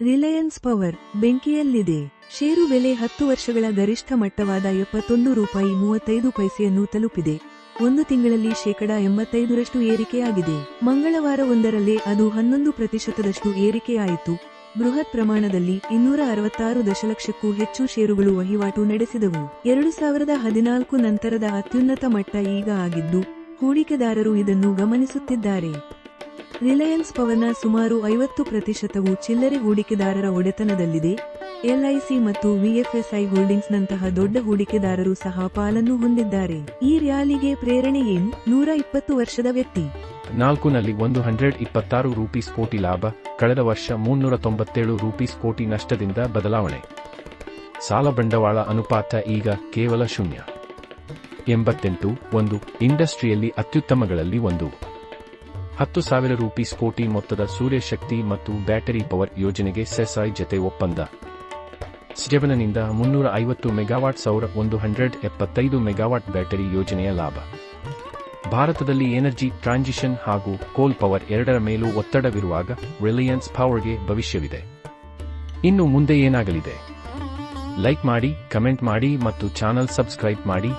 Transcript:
Reliance power ಬೆಂಕಿಯಲ್ಲಿದೆ. ಷೇರು ಬೆಲೆ ಹತ್ತು ವರ್ಷಗಳ ಗರಿಷ್ಠ ಮಟ್ಟವಾದ ಎಪ್ಪತ್ತೊಂದು ರೂಪಾಯಿ ಮೂವತ್ತೈದು ಪೈಸೆಯನ್ನು ತಲುಪಿದೆ. ಒಂದು ತಿಂಗಳಲ್ಲಿ ಶೇಕಡ ಎಂಬತ್ತೈದರಷ್ಟು ಏರಿಕೆಯಾಗಿದೆ. ಮಂಗಳವಾರ ಒಂದರಲ್ಲೇ ಅದು ಹನ್ನೊಂದು ಪ್ರತಿಶತದಷ್ಟು ಏರಿಕೆಯಾಯಿತು. ಬೃಹತ್ ಪ್ರಮಾಣದಲ್ಲಿ ಇನ್ನೂರ ಅರವತ್ತಾರು ದಶಲಕ್ಷಕ್ಕೂ ಹೆಚ್ಚು ಷೇರುಗಳು ವಹಿವಾಟು ನಡೆಸಿದವು. ಎರಡು ಸಾವಿರದ ಹದಿನಾಲ್ಕು ನಂತರದ ಅತ್ಯುನ್ನತ ಮಟ್ಟ ಈಗ ಆಗಿದ್ದು, ಹೂಡಿಕೆದಾರರು ಇದನ್ನು ಗಮನಿಸುತ್ತಿದ್ದಾರೆ. ರಿಲಯನ್ಸ್ ಪವರ್ನ ಸುಮಾರು ಐವತ್ತು ಪ್ರತಿಶತವು ಚಿಲ್ಲರೆ ಹೂಡಿಕೆದಾರರ ಒಡೆತನದಲ್ಲಿದೆ. ಎಲ್ಐಸಿ ಮತ್ತು ವಿಎಫ್ಎಸ್ಐ ಹೋಲ್ಡಿಂಗ್ಸ್ನಂತಹ ದೊಡ್ಡ ಹೂಡಿಕೆದಾರರು ಸಹ ಪಾಲನ್ನು ಹೊಂದಿದ್ದಾರೆ. ಈ ರ್ಯಾಲಿಗೆ ಪ್ರೇರಣೆ ಏನು ನೂರ ಇಪ್ಪತ್ತು ವರ್ಷದ ವ್ಯಕ್ತಿ. ನಾಲ್ಕುನಲ್ಲಿ ಒಂದು ಹಂಡ್ರೆಡ್ ಇಪ್ಪತ್ತಾರು ರೂಪೀಸ್ ಕೋಟಿ ಲಾಭ, ಕಳೆದ ವರ್ಷ ಮುನ್ನೂರ ತೊಂಬತ್ತೇಳು ರೂಪೀಸ್ ಕೋಟಿ ನಷ್ಟದಿಂದ ಬದಲಾವಣೆ. ಸಾಲ ಬಂಡವಾಳ ಅನುಪಾತ ಈಗ ಕೇವಲ ಶೂನ್ಯ. ಎಂಬತ್ತೆಂಟು, ಒಂದು, ಇಂಡಸ್ಟ್ರಿಯಲ್ಲಿ ಅತ್ಯುತ್ತಮಗಳಲ್ಲಿ ಒಂದು. ಹತ್ತು ಸಾವಿರ ರೂಪಿ ಕೋಟಿ ಮೊತ್ತದ ಸೂರ್ಯಶಕ್ತಿ ಮತ್ತು ಬ್ಯಾಟರಿ ಪವರ್ ಯೋಜನೆಗೆ ಸೆಸ್ಐ ಜತೆ ಒಪ್ಪಂದ. ಸ್ಜೆವನನಿಂದ ಮುನ್ನೂರ ಐವತ್ತು ಮೆಗಾವಾಟ್ ಸೌರ ಒಂದು ಹಂಡ್ರೆಡ್ ಎಪ್ಪತ್ತೈದು ಮೆಗಾವಾಟ್ ಬ್ಯಾಟರಿ ಯೋಜನೆಯ ಲಾಭ. ಭಾರತದಲ್ಲಿ ಎನರ್ಜಿ ಟ್ರಾನ್ಸಿಷನ್ ಹಾಗೂ ಕೋಲ್ ಪವರ್ ಎರಡರ ಮೇಲೂ ಒತ್ತಡವಿರುವಾಗ ರಿಲಯನ್ಸ್ ಪವರ್ಗೆ ಭವಿಷ್ಯವಿದೆ. ಇನ್ನು ಮುಂದೆ ಏನಾಗಲಿದೆ? ಲೈಕ್ ಮಾಡಿ, ಕಮೆಂಟ್ ಮಾಡಿ ಮತ್ತು ಚಾನಲ್ ಸಬ್ಸ್ಕ್ರೈಬ್ ಮಾಡಿ.